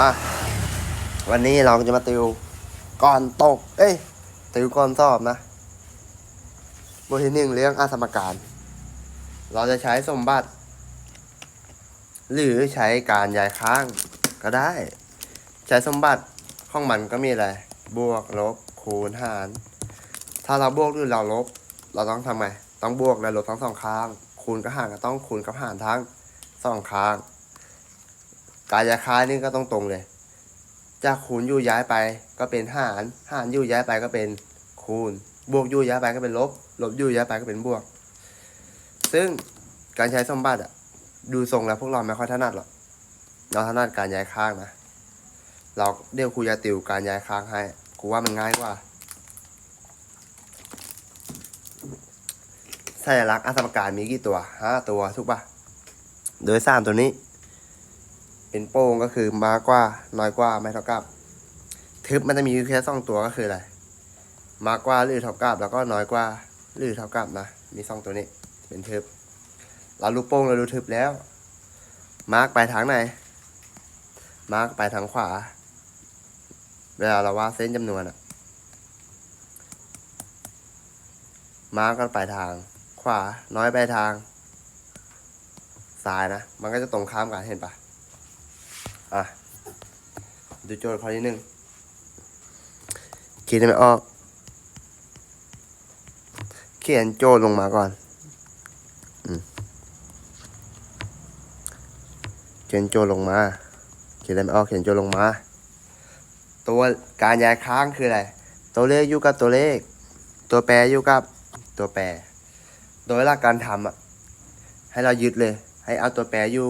อะ วันนี้เราจะมาติวก่อนตก เอ้ย ติวก่อนสอบนะบทที่หนึ่งเรื่องอาสมการ เราจะใช้สมบัติ หรือใช้การย้ายข้างก็ได้ ใช้สมบัติของมันก็มีอะไร บวกลบคูณหาร ถ้าเราบวกหรือเราลบ เราต้องทำไง ต้องบวกและลบทั้งสองข้าง คูณกับหารก็ต้องคูณกับหารทั้งสองข้าง การย้ายค่านี่ก็ต้องตรงเลย จากคูณยู่ย้ายไปก็เป็นหารหารอยู่ย้ายไปก็เป็นคูณ บวกยู่ย้ายไปก็เป็นลบ ลบยู่ย้ายไปก็เป็นบวก ซึ่งการใช้สมบัติอะดูทรงแล้วพวกเราไม่ค่อยถนัดหรอกเราถนัดการย้ายข้างนะเราเดี๋ยวครูจะติวการย้ายข้างให้ครูว่ามันง่ายกว่าสัญลักษณ์อสมการมีกี่ตัวห้าตัวถูกปะโดยสามตัวนี้ เป็นโป้งก็คือมากกว่าน้อยกว่าไม่เท่ากับ ทึบมันจะมีแค่สองตัวก็คืออะไรมากกว่าหรือเท่ากับแล้วก็น้อยกว่าหรือเท่ากับนะมีสองตัวนี้ เป็นทึบ เรารู้โป้งเรารู้ทึบแล้ว มาร์กไปทางไหน มาร์กไปทางขวา เวลาเราวาดเส้นจำนวนอะมาร์กก็ไปทาง ขวาน้อยไปทางซ้ายนะ มันก็จะตรงข้ามกันเห็นปะ อะ ดูโจทย์ข้อที่หนึ่งคิดได้ไหมออก เขียนโจทย์ลงมาก่อนอืมเขียนโจทย์ลงมาเขียนได้ไหมออกเขียนโจทย์ลงมา ตัวการย้ายค้างคืออะไร ตัวเลขอยู่กับตัวเลข ตัวแปรอยู่กับตัวแปร โดยหลักการทำอะให้เรายึดเลย ให้เอาตัวแปรอยู่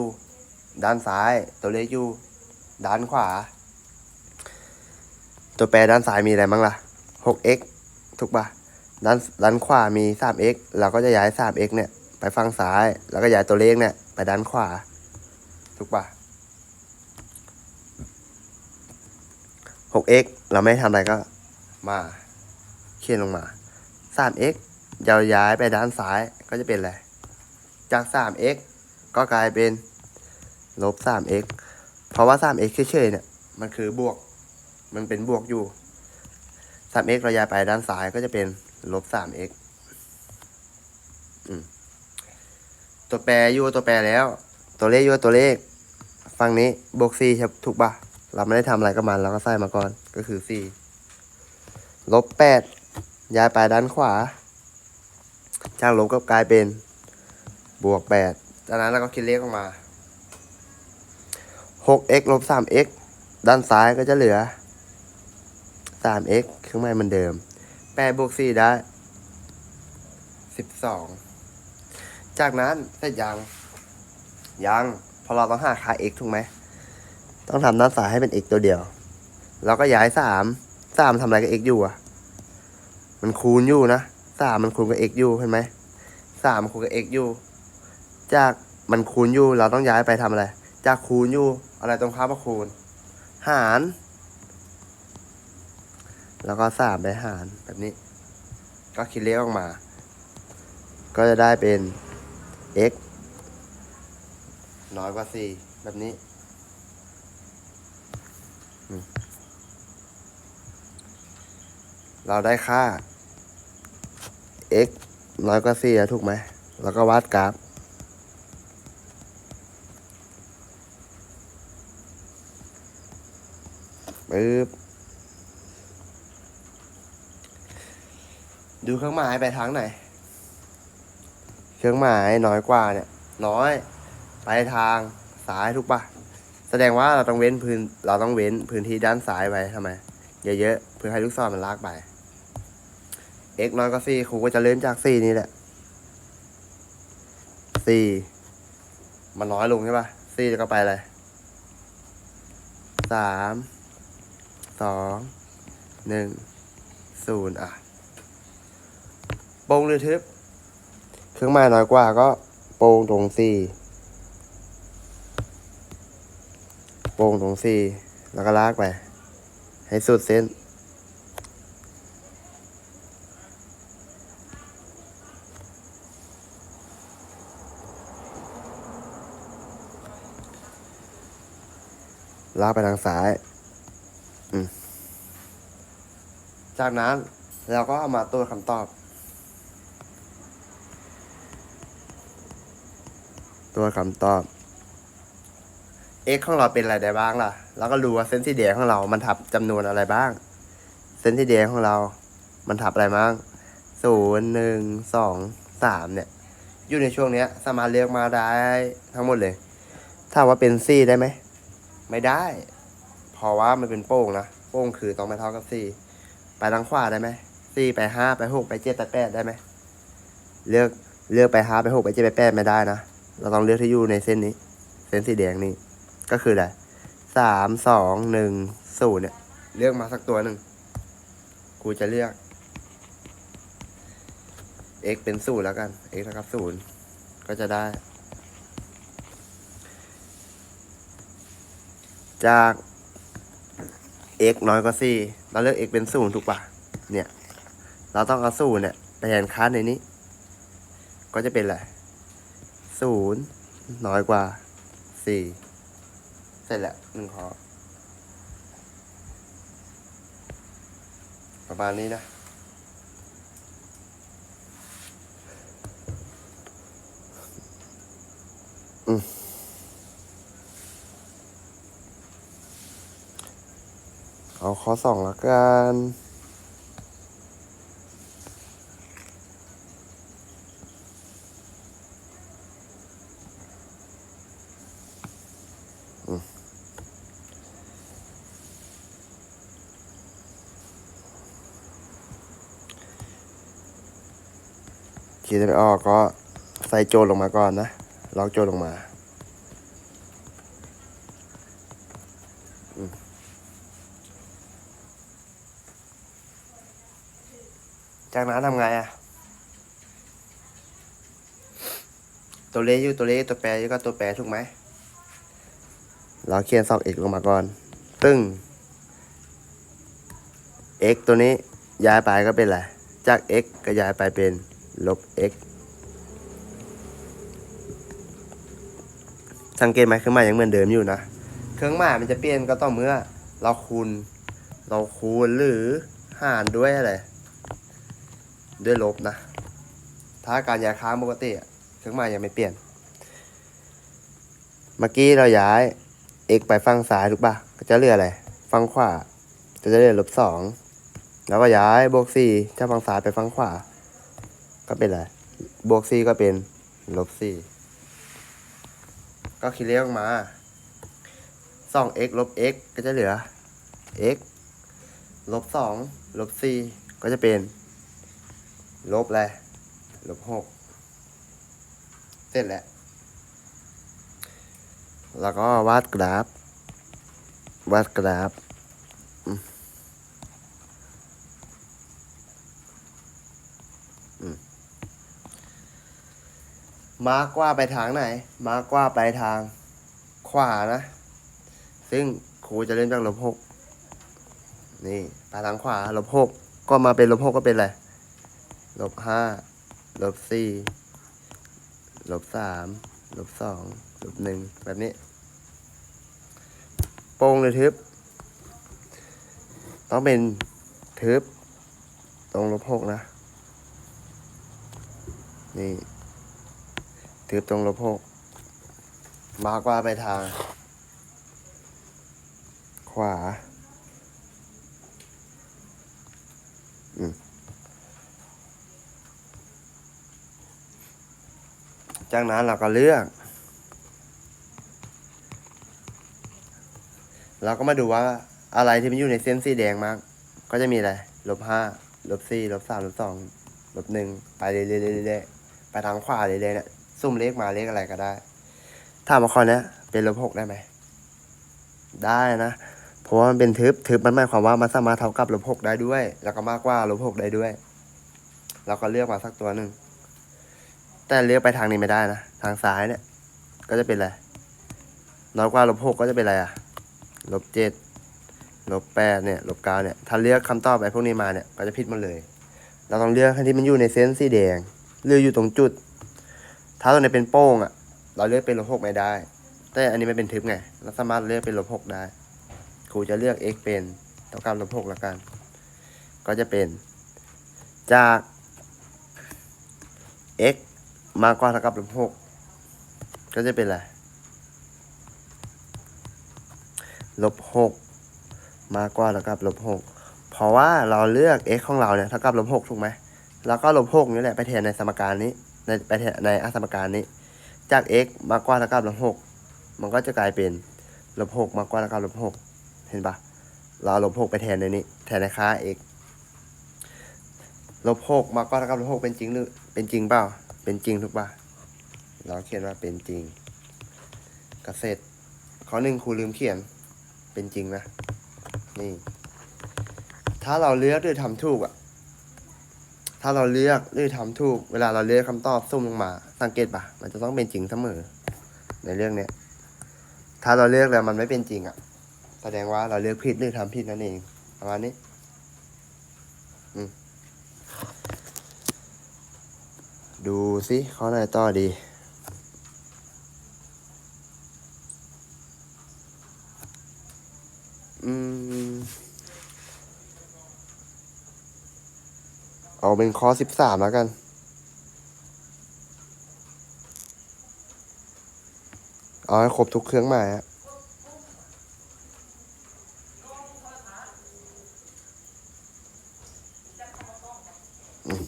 ด้านซ้าย ตัวเลขอยู่ ด้านขวา ตัวแปรด้านซ้ายมีอะไรบ้างล่ะ 6x ถูกปะด้านด้านขวามี 3x เราก็จะย้าย 3x เนี่ย ไปฝั่งซ้าย แล้วก็ย้ายตัวเลขเนี่ย ไปด้านขวา ถูกปะ 6x เราไม่ทำอะไรก็มาเขียนลงมา 3x เราย้ายไปด้านซ้ายก็จะเป็นอะไร จาก 3x ก็กลายเป็นลบ 3x เพราะว่า 3x เฉยๆเนี่ย มันคือบวก มันเป็นบวกอยู่ 3x เราย้ายไปด้านซ้ายก็จะเป็นลบ 3x ตัวแปรอยู่ตัวแปรแล้ว ตัวเลขอยู่ตัวเลข ฝั่งนี้บวก4ครับถูกปะเราไม่ได้ทำอะไรกับมันเราก็ใส่มาก่อน ก็คือ 4 ลบ 8 ย้ายไปด้านขวา จากลบก็กลายเป็นบวก 8 จากนั้นเราก็คิดเลขออกมา 6x ลบ 3x ด้านซ้ายก็จะเหลือ 3x เครื่องหมายเหมือนเดิม8บวก4ได้ 12 จากนั้นเสร็จยัง ยัง พอเราต้องหาค่า x ถูกไหม ต้องทำด้านซ้ายให้เป็น x ตัวเดียวแล้วก็ย้าย 3 3ทำอะไรกับ x อยู่อะ มันคูณอยู่นะ 3 มันคูณกับ x อยู่เห็นไหม3มันคูณกับ x อยู่ จากมันคูณอยู่เราต้องย้ายไปทำอะไร จากคูณอยู่ อะไรตรงข้ามกับคูณ หาร แล้วก็สามไปหารแบบนี้ ก็คิดเลขออกมา ก็จะได้เป็น x น้อยกว่าสี่แบบนี้ เราได้ค่า x น้อยกว่าสี่แล้วถูกไหม แล้วก็วาดกราฟ ปึ๊บดูเครื่องหมายไปทางไหน เครื่องหมายน้อยกว่าเนี่ย น้อย ไปทางซ้ายถูกปะแสดงว่าเราต้องเว้นพื้น เราต้องเว้นพื้นที่ด้านซ้ายไว้ทำไม เยอะๆเพื่อให้ลูกศรมันลากไป x น้อยกว่าสี่ครูก็จะเริ่มจากสี่นี่แหละสี่มันน้อยลงใช่ปะสี่แล้วก็ไปเลยสาม สองหนึ่งศูนย์อะโป่งหรือทึบ เครื่องหมายน้อยกว่าก็โป่งตรงสี่โป่งตรงสี่แล้วก็ลากไป ให้สุดเส้น ลากไปทางซ้าย จากนั้นเราก็เอามาตัวคำตอบ ตัวคำตอบ x ของเราเป็นอะไรได้บ้างล่ะแล้วก็ดูว่าเส้นสีแดงของเรา มันทับจำนวนอะไรบ้างเส้นสีแดงของเรา มันทับอะไรบ้างศูนย์หนึ่งสองสามเนี่ย อยู่ในช่วงเนี้ย สามารถเลือกมาได้ทั้งหมดเลย ถ้าว่าเป็นซี่ได้ไหม ไม่ได้ เพราะว่ามันเป็นโป้งนะโป้งคือต้องไม่เท่ากับซี่ไปทางขวาได้ไหมซี่ไปห้าไปหกไปเจ็ดไปแปดได้ไหมเลือกเลือกไปห้าไปหกไปเจ็ดไปแปดไม่ได้นะเราต้องเลือกที่อยู่ในเส้นนี้ เส้นสีแดงนี้ก็คืออะไรสามสองหนึ่งศูนย์เนี่ยเลือกมาสักตัวหนึ่งกูจะเลือก x เป็นศูนย์แล้วกัน x เท่ากับศูนย์ก็จะได้ จาก x น้อยกว่าสี่เราเลือก x เป็นศูนย์ถูกปะเนี่ย เราต้องเอาศูนย์เนี่ยไปแทนค่าในนี้ ก็จะเป็นอะไรศูนย์น้อยกว่าสี่เสร็จแล้วหนึ่งข้อประมาณนี้นะ เอาข้อสองละกันอืมคิดไม่ออกก็ใส่โจทย์ลงมาก่อนนะลอกโจทย์ลงมา จากนั้นทำไงอะ ตัวเลขอยู่ตัวเลขตัวแปรอยู่ก็ตัวแปรถูกไหม เราเขียนซอก x ลงมาก่อน ตึ้ง x ตัวนี้ย้ายไปก็เป็นอะไร จาก x ก็ย้ายไปเป็นลบ x สังเกตไหมเครื่องหมายยังเหมือนเดิมอยู่นะ เครื่องหมายมันจะเปลี่ยนก็ต้องเมื่อ เราคูณ เราคูณหรือหารด้วยอะไร ด้วยลบนะ ถ้าการย้ายค้างปกติเครื่องหมายยังไม่เปลี่ยน เมื่อกี้เราย้าย x ไปฝั่งซ้ายถูกปะก็จะเหลืออะไรฝั่งขวาก็จะเหลือลบสองแล้วก็ย้ายบวกสี่จากฝั่งซ้ายไปฝั่งขวา ก็เป็นอะไรบวกสี่ก็เป็นลบสี่ก็คิดเลขออกมาสอง x ลบ x ก็จะเหลือ x ลบสองลบสี่ก็จะเป็น ลบอะไรลบหกเสร็จแล้ว แล้วก็วาดกราฟ วาดกราฟมอืมมาร์กว่าไปทางไหน มาร์กว่าไปทางขวานะ ซึ่งครูจะเล่นจากลบหกนี่ไปทางขวาลบหกก็มาเป็นลบหกก็เป็นอะไร ลบห้าลบสี่ลบสามลบสองลบหนึ่งแบบนี้ โป้งหรือทึบ ต้องเป็นทึบ ตรงลบหกนะ นี่ ทึบตรงลบหกมากว่าไปทาง ขวา จากนั้นเราก็เลือก เราก็มาดูว่าอะไรที่มันอยู่ในเส้นสีแดงมาก ก็จะมีอะไรลบห้าลบสี่ลบสามลบสองลบหนึ่งไปเรื่อยๆเรื่อยๆไปทางขวาเรื่อยๆเนี่ยซุ่มเลขมาเลขอะไรก็ได้ ถ้ามาข้อเนี้ยเป็นลบหกได้ไหม ได้นะ เพราะว่ามันเป็นทึบทึบมันหมายความว่ามันสามารถเท่ากับลบหกได้ด้วย แล้วก็มากกว่าลบหกได้ด้วย เราก็เลือกมาสักตัวหนึ่ง แต่เลือกไปทางนี้ไม่ได้นะ ทางซ้ายเนี่ย ก็จะเป็นอะไร น้อยกว่าลบหกก็จะเป็นอะไรอะลบเจ็ดลบแปดเนี่ย ลบเก้าเนี่ย ถ้าเลือกคำตอบไปพวกนี้มาเนี่ย ก็จะผิดหมดเลย เราต้องเลือกให้ที่มันอยู่ในเส้นสีแดง หรืออยู่ตรงจุด ถ้าตัวไหนเป็นโป้งอะเราเลือกเป็นลบหกไม่ได้ แต่อันนี้ไม่เป็นทึบไง เราสามารถเลือกเป็นลบหกได้ ครูจะเลือก x เป็นเท่ากับลบหกแล้วกัน ก็จะเป็น จาก x มากกว่าเท่ากับลบหกก็จะเป็นอะไรลบหกมากกว่าเท่ากับลบหกเพราะว่าเราเลือก x ของเราเนี่ยเท่ากับลบหกถูกไหมแล้วก็ลบหกนี่แหละไปแทนในสมการนี้ในไปแทนในอสมการนี้ จาก x มากกว่าเท่ากับลบหกมันก็จะกลายเป็นลบหกมากกว่าเท่ากับลบหกเห็นปะเราเอาลบหกไปแทนในนี้ แทนในค่า x ลบหกมากกว่าเท่ากับลบหกเป็นจริงหรือเป็นจริงเปล่า เป็นจริงถูกปะเราเขียนว่าเป็นจริงก็เสร็จข้อหนึ่งครูลืมเขียน เป็นจริงนะ นี่ ถ้าเราเลือกด้วยทำถูกอะถ้าเราเลือกด้วยทำถูก เวลาเราเลือกคำตอบซุ่มลงมา สังเกตปะมันจะต้องเป็นจริงเสมอ ในเรื่องเนี้ย ถ้าเราเลือกแล้วมันไม่เป็นจริงอะแสดงว่าเราเลือกผิดหรือทำผิดนั่นเองประมาณนี้ อืม ดูสิข้อไหนต่อดี อืม เอาเป็นข้อสิบสามแล้วกัน เอาให้ครบทุกเครื่องหมายอะอืม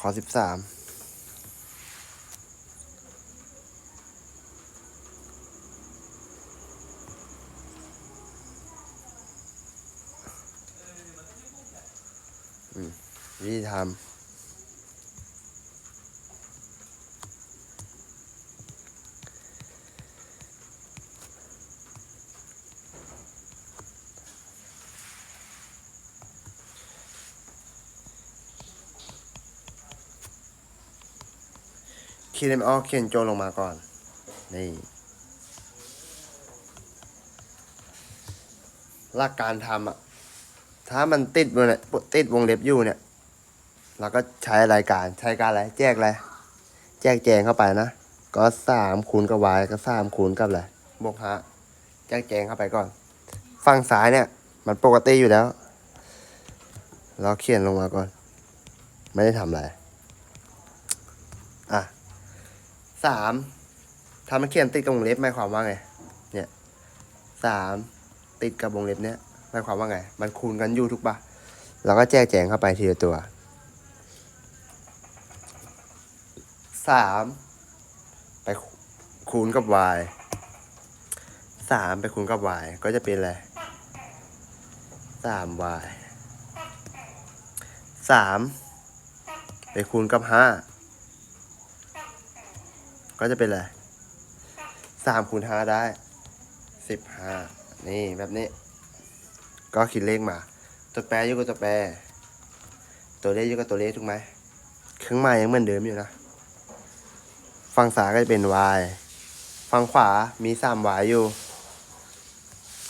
ข้อ สิบสามวิธีทำ คิดเอ็มออเขียนโจลงมาก่อน นี่ หลักการทำอะ ถ้ามันติดวงเนี่ยติดวงเล็บอยู่เนี่ย เราก็ใช้รายการใช้การอะไร แจกอะไร แจกแจงเข้าไปนะ ก็สามคูณกับ y ก็สามคูณกับอะไรบวกห้าแจกแจงเข้าไปก่อน ฝั่งซ้ายเนี่ย มันปกติอยู่แล้ว เราเขียนลงมาก่อน ไม่ได้ทำอะไร อะ สามถ้ามันเขียนติดกับวงเล็บหมายความว่าไง เนี่ยสามติดกับวงเล็บเนี้ยหมายความว่าไง มันคูณกันอยู่ทุกปะเราก็แจกแจงเข้าไปทีละตัวสามไปคูณกับ y สามไปคูณกับ y ก็จะเป็นอะไรสาม y สามไปคูณกับห้า ก็จะเป็นอะไรสามคูณห้าได้สิบห้านี่แบบนี้ ก็คิดเลขมา ตัวแปรอยู่กับตัวแปร ตัวเลขอยู่กับตัวเลขถูกไหมเครื่องหมายยังเหมือนเดิมอยู่นะฝั่งซ้ายก็จะเป็น y ฝั่งขวามีสาม y อยู่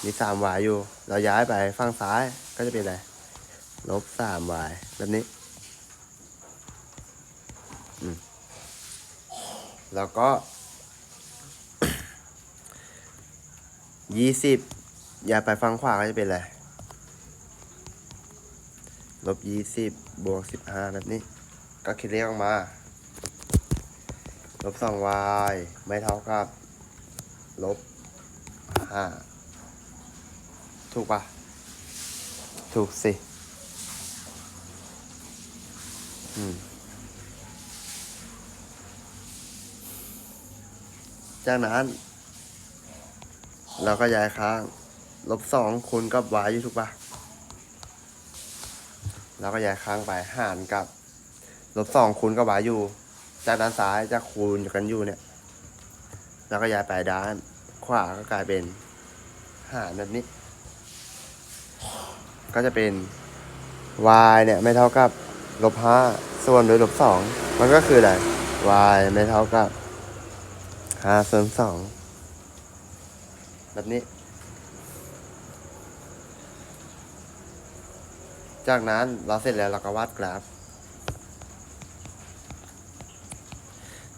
มีสาม y อยู่ เราย้ายไปฝั่งซ้ายก็จะเป็นอะไรลบสาม y แบบนี้ อืม แล้วก็ยี่สิบอย้าไปฝั่งขวาก็จะเป็นอะไรลบยี่สิบบวกสิบห้าแบบนี้ ก็คิดเลขออกมาลบสอง y ไม่เท่ากับลบห้าถูกปะถูกสิ อืม จากนั้น เราก็ย้ายข้าง ลบสองคูณกับ y อยู่ถูกปะเราก็ย้ายข้างไปหารกับ ลบสองคูณกับ y อยู่ จากด้านซ้ายจะคูณกันอยู่เนี่ยแล้วก็ย้ายไปด้าน ขวาก็กลายเป็นหารแบบนี้ ก็จะเป็น y เนี่ยไม่เท่ากับลบห้าส่วนด้วยลบสองมันก็คืออะไร y ไม่เท่ากับ ห้าส่วนสองแบบนี้ จากนั้นเราเสร็จแล้วเราก็วาดกราฟ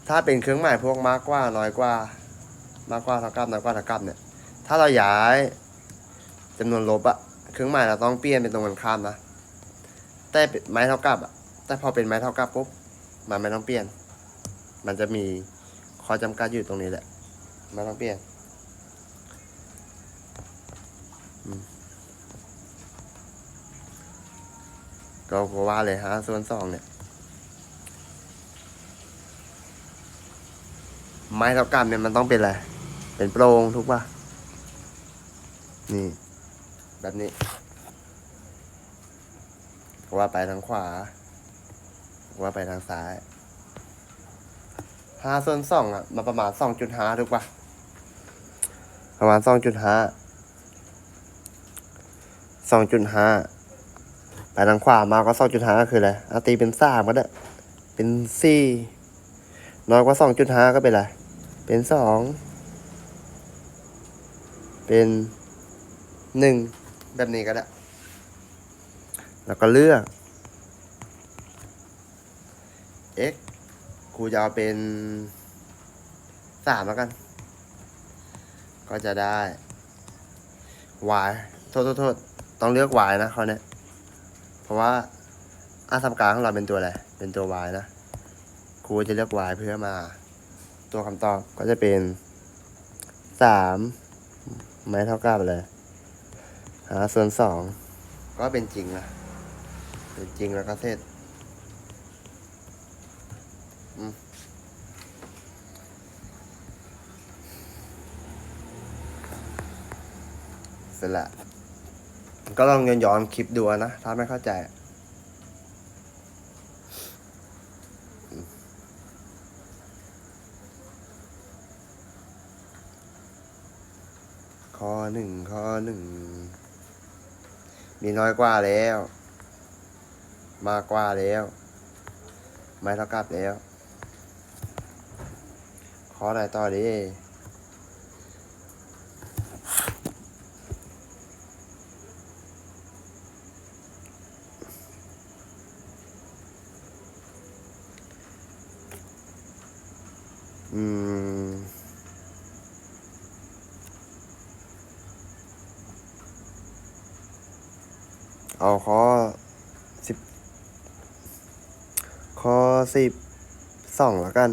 ถ้าเป็นเครื่องหมายพวกมากกว่าน้อยกว่า มากกว่าเท่ากับน้อยกว่าเท่ากับเนี่ย ถ้าเราย้ายจำนวนลบอะเครื่องหมายเราต้องเปลี่ยนเป็นตรงกันข้ามนะแต่ไม้เท่ากับอะแต่พอเป็นไม้เท่ากับปุ๊บมันไม่ต้องเปลี่ยน มันจะมี ข้อจำกัดอยู่ตรงนี้แหละไม่ต้องเปลี่ยนอืมก็กว่าเลยฮะส่วนสองเนี่ย ไม้เท่ากับเนี่ยมันต้องเป็นอะไร เป็นโปร่งถูกป่ะ นี่ แบบนี้ว่าไปทางขวา ว่าไปทางซ้าย ห้าส่วนสองอะมาประมาณสองจุดห้าถูกป่ะประมาณสองจุดห้าสองจุดห้าไปทางขวามาก็สองจุดห้าคืออะไรเอาตีเป็นสามก็ได้เป็นสี่น้อยกว่าสองจุดห้าก็เป็นอะไรเป็นสองเป็นหนึ่งแบบนี้ก็ได้ แล้วก็เลือก x ครูจะเอาเป็นสามแล้วกัน ก็จะได้ y โทษโทษโทษต้องเลือก y นะเขาเนี่ย เพราะว่าอาสมการของเราเป็นตัวอะไร เป็นตัว y นะ ครูจะเลือก y เพื่อมา ตัวคำตอบก็จะเป็นสามไม่เท่ากับเลยหาส่วนสองก็เป็นจริงนะเป็นจริงแล้วก็เสร็จ เสร็จละก็ลองย้อนย้อนคลิปดูนะ ถ้าไม่เข้าใจ ข้อหนึ่งข้อหนึ่ง มีน้อยกว่าแล้ว มากกว่าแล้ว ไม่เท่ากับแล้ว ข้อไหนต่อดีอืมเอาข้อสิบข้อสิบสองแล้วกัน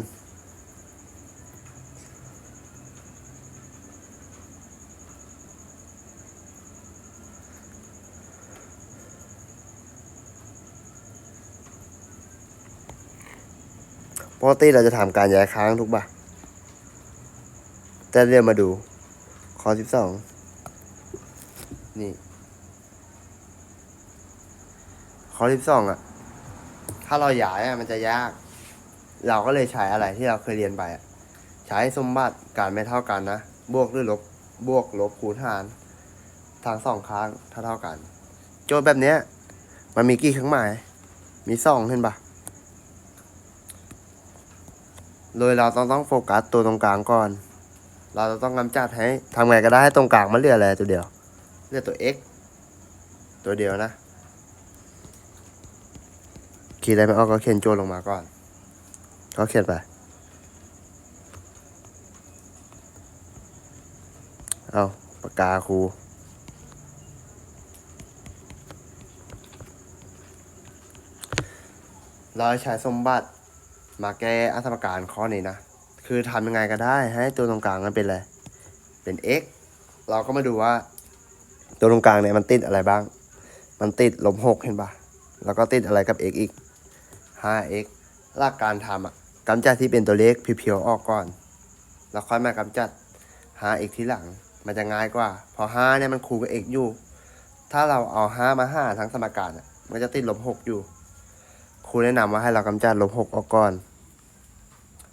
ปกติเราจะทำการย้ายค้างทุกบ่ะแต่เรียนมาดูข้อสิบสองนี่ข้อที่สองอะ ถ้าเราย้ายอะมันจะยาก เราก็เลยใช้อะไรที่เราเคยเรียนไปอะใช้สมบัติการไม่เท่ากันนะ บวกหรือลบ บวกลบคูณหารทางสองข้างเท่าเท่ากัน โจทย์แบบเนี้ย มันมีกี่เครื่องหมาย มีสองเห็นปะ โดยเราต้องต้องโฟกัสตัวตรงกลางก่อน เราจะต้องกำจัดให้ทำไงก็ได้ให้ตรงกลางมันเหลืออะไรตัวเดียว เหลือตัว x ตัวเดียวนะขีดอะไรไม่ออกก็เขียนโจทย์ลงมาก่อน ก็เขียนไปเอาปากกาครูเราใช้สมบัติ มาแก้อัตราการข้อนี้นะ คือทำยังไงก็ได้ให้ตัวตรงกลางมันเป็นอะไร เป็น x เราก็มาดูว่า ตัวตรงกลางเนี่ยมันติดอะไรบ้าง มันติดลบหกเห็นปะแล้วก็ติดอะไรกับ x อีก 5x หลักการทำอะกำจัดที่เป็นตัวเลขเพียวๆออกก่อน แล้วค่อยมากำจัด 5x ทีหลัง มันจะง่ายกว่า พอ 5 เนี่ยมันคูณกับ x อยู่ ถ้าเราเอา 5 มาหาทั้งสมการอะ มันจะติดลบ6อยู่ รูแนะนำว่าให้เรากำจัดลบ6ออกก่อน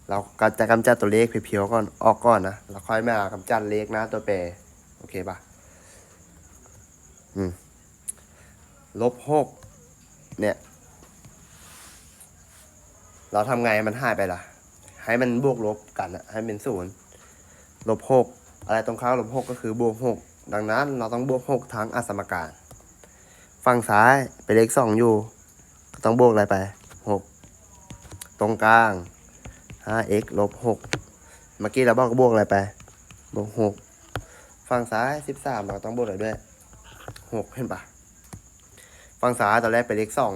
เราก็จะกำจัดตัวเลขเพียวๆก่อนออกก่อนนะแล้วค่อยมากำจัดเลขหน้าตัวแปรโอเคปะอืมลบหกเนี่ย เราทำไงมันหายไปล่ะ ให้มันบวกลบกันอะให้เป็นศูนย์ลบหกอะไรตรงข้ามลบหกก็คือบวกหกดังนั้นเราต้องบวกหกทั้งอสมการ ฝั่งซ้ายเป็นเลขสองอยู่ ต้องบวกอะไรไปหกตรงกลาง 5x ลบหกเมื่อกี้เราบอกก็บวกอะไรไป บวกหกฝั่งซ้ายสิบสามเราก็ต้องบวกอะไรด้วยหกเห็นปะฝั่งซ้ายตอนแรกเป็นเลขสอง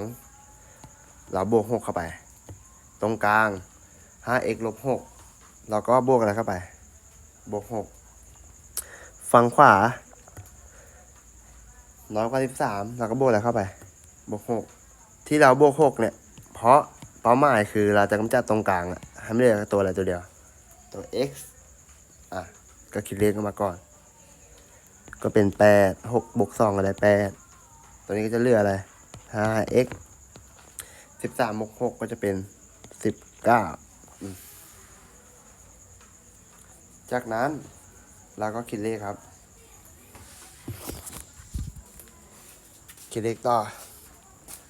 เราบวกหกเข้าไป ตรงกลางห้า x ลบหกเราก็บวกอะไรเข้าไป บวกหกฝั่งขวาน้อยกว่าสิบสามเราก็บวกอะไรเข้าไป บวกหก ที่เราบวกหกเนี่ย เพราะเป้าหมายคือเราจะกำจัดตรงกลางอะให้ไม่เหลือตัวอะไรตัวเดียว ตัว x อะ ก็คิดเลขกันมาก่อน ก็เป็นแปดหกบวกสองอะไรแปดตัวนี้ก็จะเหลืออะไรห้า x สิบสามบวกหกก็จะเป็นสิบเก้าจากนั้นเราก็คิดเลขครับ คิดเลขต่อ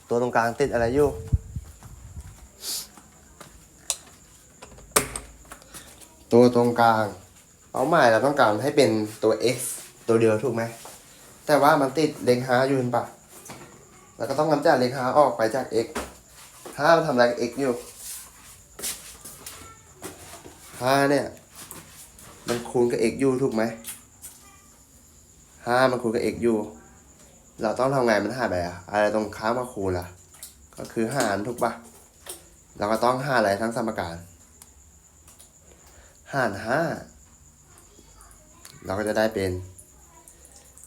ตัวตรงกลางติดอะไรอยู่ ตัวตรงกลางเป้าหมายเราต้องการให้เป็นตัว x ตัวเดียวถูกไหม แต่ว่ามันติดเลขห้าอยู่เห็นปะเราก็ต้องกำจัดเลขห้าออกไปจาก x ห้ามันทำอะไรกับ x อยู่ห้าเนี่ย มันคูณกับ x อยู่ถูกไหมห้ามันคูณกับ x อยู่ เราต้องทำไงมันหายไปอะอะไรตรงข้ามกับคูณล่ะ ก็คือหารถูกปะเราก็ต้องหารอะไรทั้งสมการหารห้าเราก็จะได้เป็น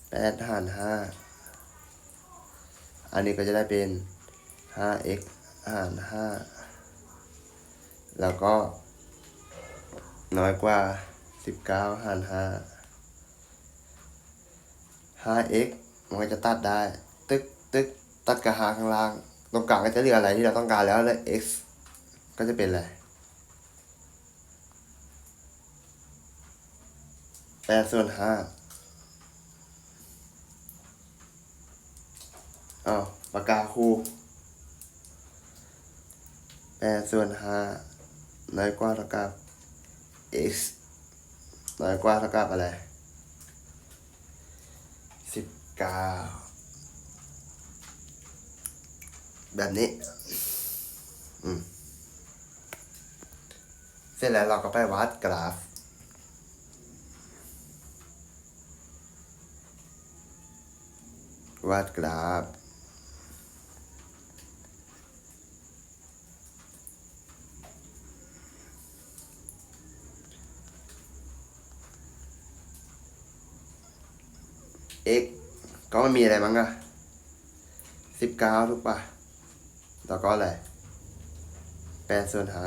แปดหารห้าอันนี้ก็จะได้เป็นห้า x หารห้าแล้วก็น้อยกว่าสิบเก้าหารห้าห้า x มันก็จะตัดได้ ตึกตึกตัดกับหาข้างล่าง ตรงกลางก็จะเหลืออะไรที่เราต้องการแล้วแล้ว x ก็จะเป็นอะไรแปดส่วนห้าอ้าวปากกาคู่แปดส่วนห้าน้อยกว่าเท่ากับ x น้อยกว่าเท่ากับอะไร เก้าแบบนี้ อืม เสร็จแล้วเราก็ไปวัดกราฟ วาดกราฟ x ก็ไม่มีอะไรมั้งอะสิบเก้าถูกปะแล้วก็อะไรแปดส่วนห้า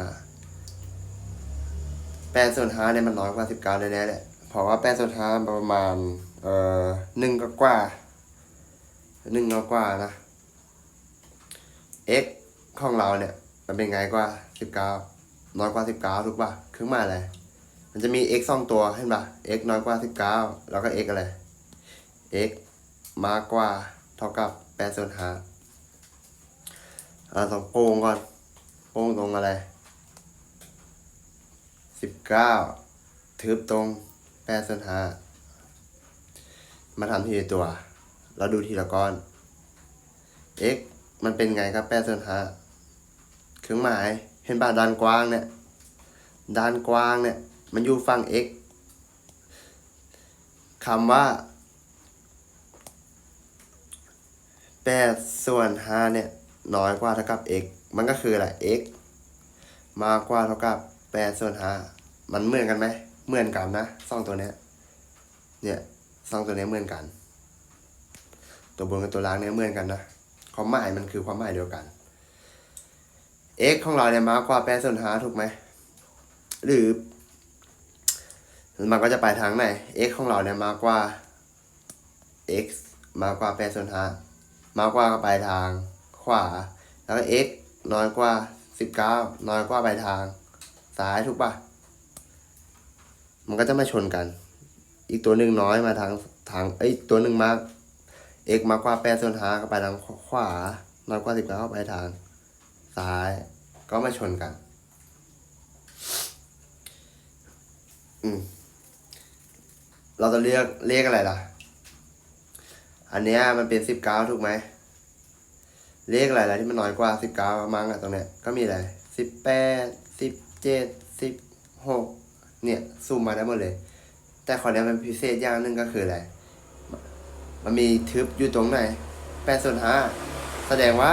แปดส่วนห้าเนี่ยมันน้อยกว่าสิบเก้าแน่ๆแหละเพราะว่าแปดส่วนห้าประมาณเอ่อหนึ่งก็กว่าหนึ่งก็กว่านะ x ของเราเนี่ย มันเป็นไงกว่าสิบเก้าน้อยกว่าสิบเก้าถูกปะเครื่องหมายอะไรมันจะมี x สองตัวเห็นปะ x น้อยกว่าสิบเก้าแล้วก็ x อะไร x มากกว่าเท่ากับแปดส่วนห้าเราต้องโป้งก่อนโป้งตรงอะไรสิบเก้าทึบตรงแปดส่วนห้ามาทำทีละตัว เราดูทีละก้อน x มันเป็นไงครับแปดส่วนห้าเครื่องหมายเห็นป่ะด้านกว้างเนี่ยด้านกว้างเนี่ย มันอยู่ฝั่ง x คำว่า แปดส่วนห้าเนี่ย น้อยกว่าเท่ากับ x มันก็คืออะไร x มากกว่าเท่ากับแปดส่วนห้ามันเหมือนกันไหม เหมือนกันนะสองตัวเนี้ย เนี่ยสองตัวเนี้ยเหมือนกัน ตัวบนกับตัวล่างเนี่ยเหมือนกันนะ ความหมายมันคือความหมายเดียวกัน x ของเราเนี่ยมากกว่าแปดส่วนห้าถูกไหม หรือ มันก็จะไปทางไหน x ของเราเนี่ยมากกว่า x มากกว่าแปดส่วนห้า มากกว่าก็ไปทางขวา แล้วก็ x น้อยกว่าสิบเก้าน้อยกว่าไปทาง ซ้ายถูกปะมันก็จะมาชนกัน อีกตัวหนึ่งน้อยมาทางทางเอ้ตัวหนึ่งมาก x มากกว่าแปดส่วนห้าก็ไปทางขวา น้อยกว่าสิบเก้าก็ไปทาง ซ้ายก็มาชนกัน อืม เราจะเรียกเรียกอะไรล่ะ อันเนี้ยมันเป็นสิบเก้าถูกไหม เลขอะไรล่ะที่มันน้อยกว่าสิบเก้ามั้งอะตรงเนี้ยก็มีอะไรสิบแปดสิบเจ็ดสิบหกเนี่ยซูมมาได้หมดเลย แต่ข้อนี้มันพิเศษอย่างหนึ่งก็คืออะไร มันมีทึบอยู่ตรงไหนแปดส่วนห้าแสดงว่า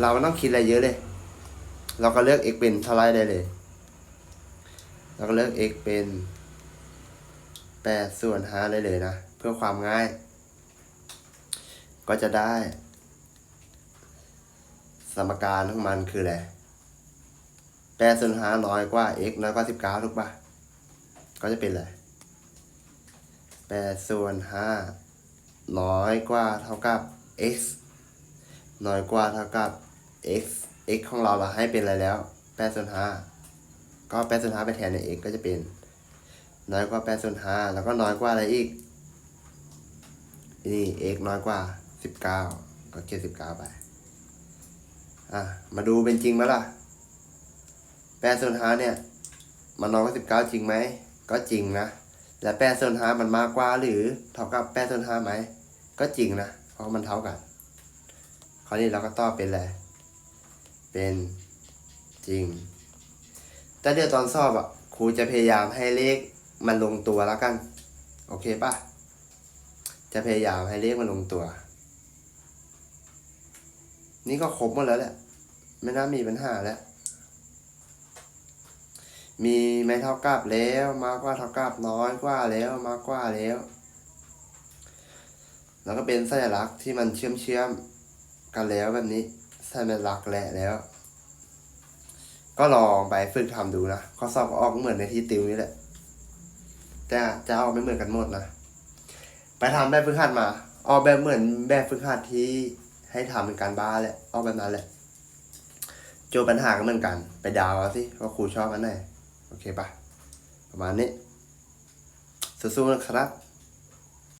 เราไม่ต้องคิดอะไรเยอะเลย เราก็เลือก x เป็นเท่าไรได้เลย เราก็เลือก x เป็นแปดส่วนห้าได้เลยนะ เพื่อความง่าย ก็จะได้ สมการของมันคืออะไรแปดส่วนห้าน้อยกว่า x น้อยกว่าสิบเก้าถูกปะก็จะเป็นอะไรแปดส่วนห้าน้อยกว่าเท่ากับ x น้อยกว่าเท่ากับ x x ของเราเราให้เป็นอะไรแล้วแปดส่วนห้าก็แปดส่วนห้าไปแทนใน x ก็จะเป็น น้อยกว่าแปดส่วนห้าแล้วก็น้อยกว่าอะไรอีกนี่ x น้อยกว่าสิบเก้าก็เขียนสิบเก้าไป อะมาดูเป็นจริงไหมล่ะแปดส่วนหาเนี่ยมันน้อยกว่าสิบเก้าจริงไหมก็จริงนะและแปดส่วนหามันมากกว่าหรือเท่ากับแปดส่วนหาไหมก็จริงนะเพราะมันเท่ากันคราวนี้เราก็ตอบเป็นอะไรเป็นจริง แต่เดี๋ยวตอนสอบอะครูจะพยายามให้เลขมันลงตัวแล้วกัน โอเคปะจะพยายามให้เลขมันลงตัว นี่ก็ครบหมดแล้วแหละ ไม่น่ามีปัญหาแล้ว มีไม่เท่ากับแล้วมากกว่าเท่ากับน้อยกว่าแล้วมากกว่าแล้ว แล้วก็เป็นสัญลักษณ์ที่มันเชื่อมเชื่อมกันแล้วแบบนี้สัญลักษณ์แหละแล้ว ก็ลองไปฝึกทำดูนะข้อสอบก็ออกเหมือนในที่ติวนี่แหละ แต่จะออกไม่เหมือนกันหมดนะไปทำแบบฝึกหัดมาออกแบบเหมือนแบบฝึกหัดที่ให้ทำเป็นการบ้านแหละออกแบบนั้นแหละ โจอปัญหาก็เหมือนกัน ไปดาวเอาสิว่าครูชอบอันไหน โอเคปะประมาณนี้สู้ๆนะครับ